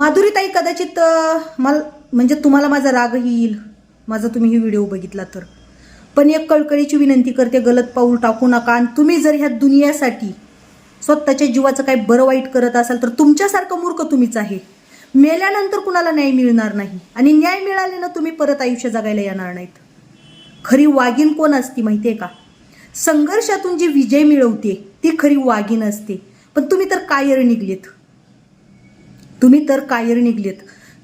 माधुरीताई कदाचित मला म्हणजे तुम्हाला माझा राग येईल. माझा तुम्ही ही व्हिडिओ बघितला तर. पण एक कळकळीची विनंती करते गलत पाऊल टाकू नका. आणि तुम्ही जर ह्या दुनियासाठी स्वतःच्या जीवाचं काही बरं वाईट करत असाल तर तुमच्यासारखं मूर्ख तुम्हीच आहे. मेल्यानंतर कुणाला न्याय मिळणार नाही. आणि न्याय मिळाल्यानं तुम्ही परत आयुष्य जगायला येणार नाहीत. खरी वाघीण कोण असती आहे का? संघर्षातून जी विजय मिळवते ती खरी वागीन असते. पण तुम्ही तर कायर निघलेत. तुम्ही तर कायर निघलेत.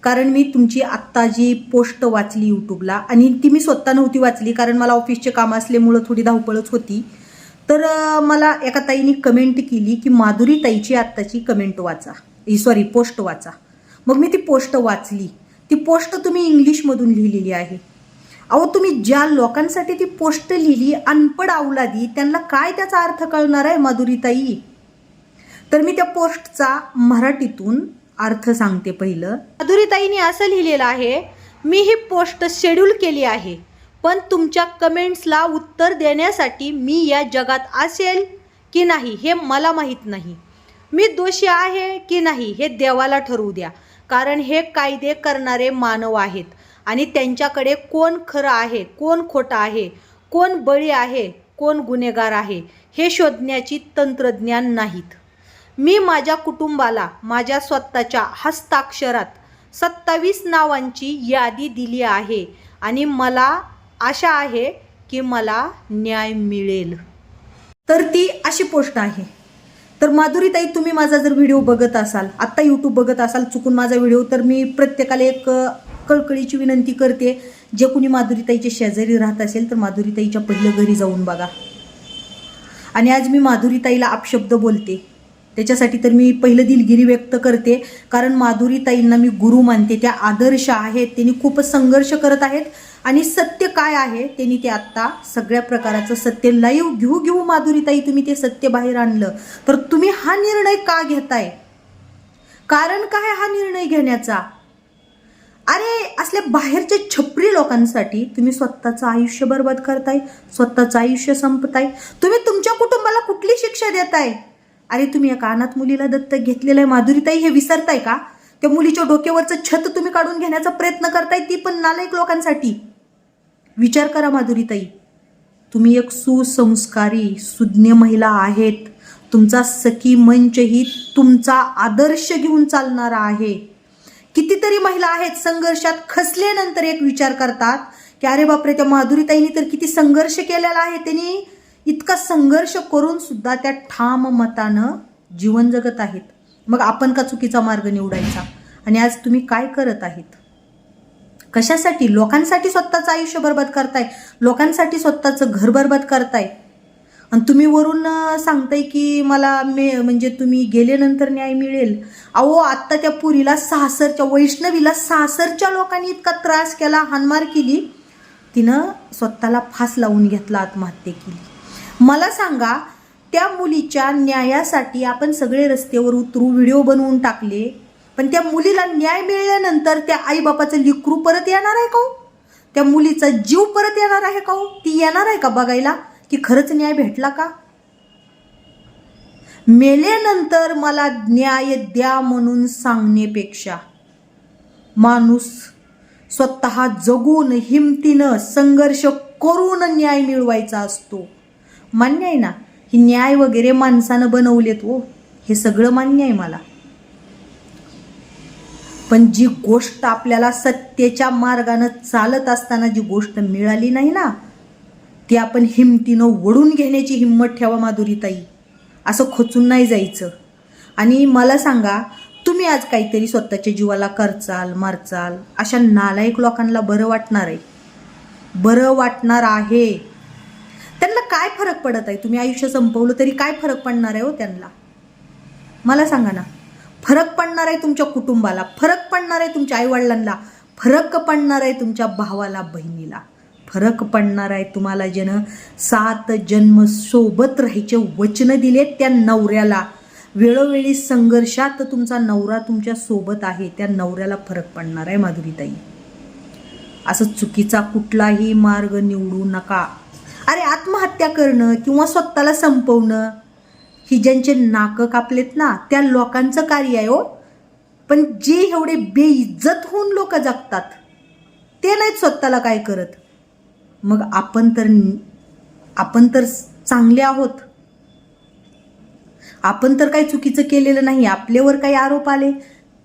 कारण मी तुमची आत्ता जी पोस्ट वाचली यूट्यूबला आणि ती मी स्वतः नव्हती वाचली कारण मला ऑफिसचे काम असल्यामुळं थोडी धावपळच होती. तर मला एका ताईने कमेंट केली की माधुरी ताईची आत्ताची कमेंट वाचा. सॉरी पोस्ट वाचा. मग मी ती पोस्ट वाचली. ती पोस्ट तुम्ही इंग्लिशमधून लिहिलेली आहे. अहो तुम्ही ज्या लोकांसाठी ती पोस्ट लिहिली अनपड अवलादी त्यांना काय त्याचा अर्थ कळणार आहे माधुरीताई तर मी त्या पोस्टचा मराठीतून अर्थ सांगते पहिलं. माधुरीताईने असं लिहिलेलं आहे मी ही पोस्ट शेड्यूल केली आहे पण तुमच्या कमेंट्सला उत्तर देण्यासाठी मी या जगात असेल की नाही हे मला माहीत नाही. मी दोषी आहे की नाही हे देवाला ठरवू द्या कारण हे कायदे करणारे मानव आहेत आणि त्यांच्याकडे कोण खरं आहे कोण खोटं आहे कोण बळी आहे कोण गुन्हेगार आहे हे शोधण्याची तंत्रज्ञान नाहीत. मी माझ्या कुटुंबाला माझ्या स्वतःच्या हस्ताक्षरात सत्तावीस नावांची यादी दिली आहे आणि मला आशा आहे की मला न्याय मिळेल. तर ती अशी पोस्ट आहे. तर माधुरीताई तुम्ही माझा जर व्हिडिओ बघत असाल आत्ता यूट्यूब बघत असाल चुकून माझा व्हिडिओ तर मी प्रत्येकाला एक कळकळीची विनंती करते. जे कुणी माधुरीताईच्या शेजारी राहत असेल तर माधुरीताईच्या पहिलं घरी जाऊन बघा. आणि आज मी माधुरीताईला अपशब्द बोलते. त्याच्यासाठी तर मी पहिलं दिलगिरी व्यक्त करते. कारण माधुरीताईंना मी गुरु मानते. त्या आदर्श आहेत. त्यांनी खूपच संघर्ष करत आहेत. आणि सत्य काय आहे? त्यांनी ते आत्ता सगळ्या प्रकाराचं सत्य लाईव्ह घेऊ घेऊ माधुरीताई तुम्ही ते सत्य बाहेर आणलं. तर तुम्ही हा निर्णय का घेताय? कारण काय हा निर्णय घेण्याचा? अरे असल्या बाहेरच्या छपरी लोकांसाठी तुम्ही स्वतःचं आयुष्य बर्बाद करताय स्वतःचं आयुष्य संपताय. तुम्ही तुमच्या कुटुंबाला कुठली शिक्षा देताय? अरे तुम्ही एका अनाथ मुलीला दत्तक घेतलेलं आहे माधुरीताई हे विसरताय का? त्या मुलीच्या डोक्यावरचं छत तुम्ही काढून घेण्याचा प्रयत्न करताय ती पण नालायक लोकांसाठी. विचार करा माधुरीताई. तुम्ही एक सुसंस्कारी सुज्ञ महिला आहेत. तुमचा सखी मंचही तुमचा आदर्श घेऊन चालणारा आहे. कितीतरी महिला आहेत संघर्षात खसल्यानंतर एक विचार करतात की अरे बापरे त्या माधुरीताईंनी तर किती संघर्ष केलेला आहे त्यांनी. इतका संघर्ष करून सुद्धा त्या ठाम मतानं जीवन जगत आहेत. मग आपण का चुकीचा मार्ग निवडायचा? आणि आज तुम्ही काय करत आहेत? कशासाठी? लोकांसाठी स्वतःचं आयुष्य बरबाद करताय. लोकांसाठी स्वतःचं घर बरबाद करताय. आणि तुम्ही वरून सांगताय की मला मे म्हणजे तुम्ही गेल्यानंतर न्याय मिळेल. अहो आत्ता त्या पुरीला सासरच्या वैष्णवीला सासरच्या लोकांनी इतका त्रास केला हानमार केली. तिनं स्वतःला फास लावून घेतला आत्महत्या केली. मला सांगा त्या मुलीच्या न्यायासाठी आपण सगळे रस्त्यावर उतरू व्हिडिओ बनवून टाकले पण त्या मुलीला न्याय मिळाल्यानंतर त्या आईबापाचं लिकरू परत येणार आहे का हो? त्या मुलीचा जीव परत येणार आहे का हो? ती येणार आहे का बघायला की खरंच न्याय भेटला का मेल्यानंतर मला न्याय द्या म्हणून सांगण्यापेक्षा माणूस स्वतः जगून हिमतीनं संघर्ष करून न्याय मिळवायचा असतो मान्य आहे ना? ही न्याय वगैरे माणसानं बनवलेत हो. हे सगळं मान्य आहे मला. पण जी गोष्ट आपल्याला सत्तेच्या मार्गानं चालत असताना जी गोष्ट मिळाली नाही ना ती आपण हिमतीनं वडून घेण्याची हिंमत ठेवा माधुरीताई. असं खोचून नाही जायचं. आणि मला सांगा तुम्ही आज काहीतरी स्वतःच्या जीवाला करचाल मारचाल अशा नालायक लोकांना बरं वाटणार आहे? बरं वाटणार आहे. काय फरक पडत आहे? तुम्ही आयुष्य संपवलं तरी काय फरक पडणार आहे हो त्यांना? मला सांगा ना. फरक पडणार आहे तुमच्या कुटुंबाला फरक पडणार आहे तुमच्या आईवडिलांना फरक पडणार आहे तुमच्या भावाला बहिणीला. फरक पडणार आहे तुम्हाला ज्यानं सात जन्म सोबत राहायचे वचनं दिले त्या नवऱ्याला. वेळोवेळी संघर्षात तुमचा नवरा तुमच्यासोबत आहे त्या नवऱ्याला फरक पडणार आहे माधुरीताई. असं चुकीचा कुठलाही मार्ग निवडू नका. अरे आत्महत्या करणं किंवा स्वतःला संपवणं ही ज्यांचे नाकं कापलेत ना त्या लोकांचं कार्य आहे हो. पण जे एवढे बेइज्जत होऊन लोक जगतात ते नाहीत स्वतःला काय करत. मग आपण तर आपण तर चांगले आहोत. आपण तर काही चुकीचं केलेलं नाही आपल्यावर काही आरोप आले.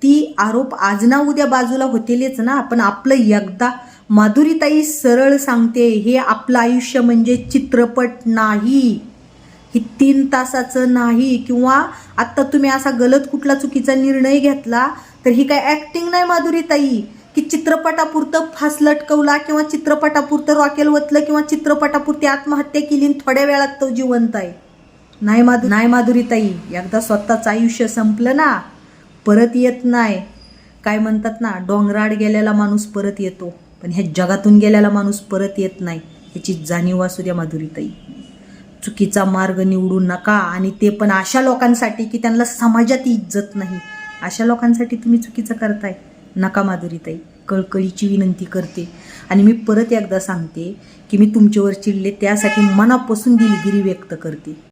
ती आरोप आज ना उद्या बाजूला होतीलच ना पण आपलं एकदा माधुरीताई सरळ सांगते हे आपलं आयुष्य म्हणजे चित्रपट नाही. ही तीन तासाचं नाही. किंवा आत्ता तुम्ही असा गलत कुठला चुकीचा निर्णय घेतला तर ही काय ॲक्टिंग नाही माधुरीताई? की चित्रपटापुरतं फास लटकवला किंवा चित्रपटापुरतं रॉकेल वतलं किंवा चित्रपटापुरती आत्महत्या केली थोड्या वेळात तो जिवंत आहे? नाही माधु नाही माधुरीताई एकदा स्वतःचं आयुष्य संपलं ना परत येत नाही. काय म्हणतात ना डोंगराड गेलेला माणूस परत येतो. पण ह्या जगातून गेलेला माणूस परत येत नाही ह्याची जाणीव असू द्या माधुरीताई. चुकीचा मार्ग निवडू नका आणि ते पण अशा लोकांसाठी की त्यांना समाजात इज्जत नाही. अशा लोकांसाठी तुम्ही चुकीचं करताय. नका माधुरीताई. कळकळीची विनंती करते. आणि मी परत एकदा सांगते की मी तुमच्यावर चिडले त्यासाठी मनापासून दिलगिरी व्यक्त करते.